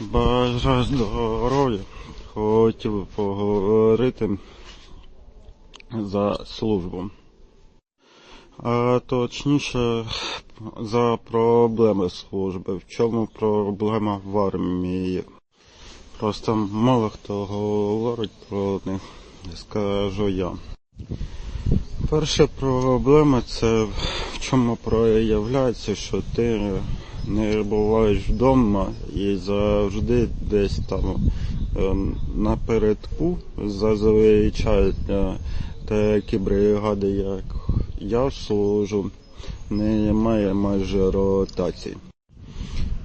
Бажаю здоров'я. Хотів поговорити за службу. А точніше за проблеми служби. В чому проблема в армії? Просто мало хто говорить про них, скажу я. Перша проблема це чому проявляється, що ти не буваєш вдома і завжди десь там е, напередку зазвичай е, такі бригади, як я служу, немає майже ротацій.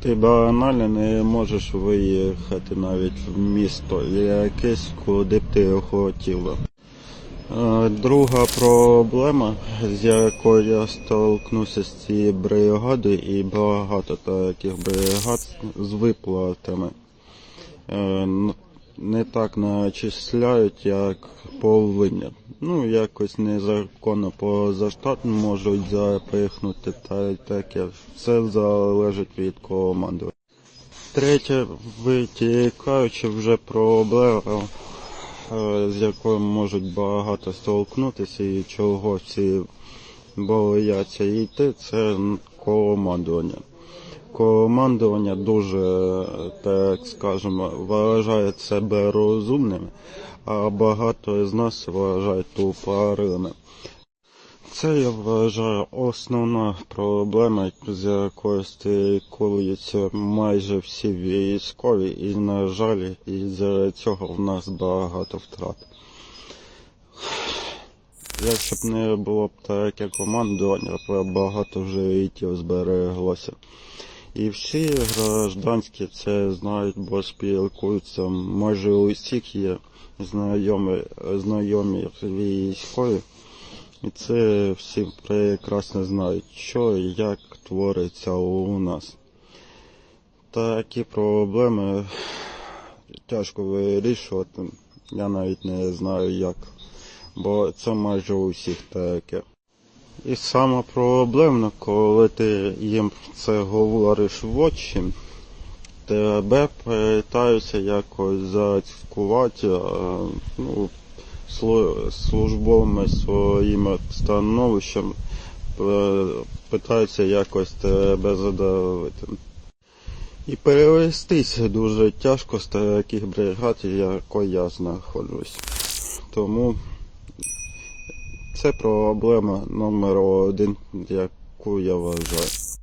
Ти банально не можеш виїхати навіть в місто якесь, куди б ти хотіла. Е, Друга проблема, з якою я столкнувся з цією бригадою, і багато таких бригад з виплатами. Е, Не так начисляють, як повинні. Ну, якось незаконно позаштатно можуть запихнути та й таке. Все залежить від команди. Третє, витікаючи вже проблема, з якою можуть багато столкнутися і чого всі бояться йти, це командування. Командування дуже, так скажемо, вважає себе розумними, а багато з нас вважають тупорилими. Це я вважаю основна проблема, з якою стикуються майже всі військові, і, на жаль, із-за цього в нас багато втрат. Якщо б не було б таке командування, то багато життів збереглося. І всі гражданські це знають, бо спілкуються. Майже у всіх є знайомі, знайомі військові. І це всі прекрасно знають, що і як твориться у нас. Такі проблеми тяжко вирішувати. Я навіть не знаю як. Бо це майже у всіх таке. І саме проблемно, коли ти їм це говориш в очі, тебе питаються якось зацькувати ну, службовими своїми становищем, е, питаються якось тебе задавити. І перевестися дуже тяжко з таких бригад, якої я знаходжусь. Тому це проблема номер один, яку я вважаю.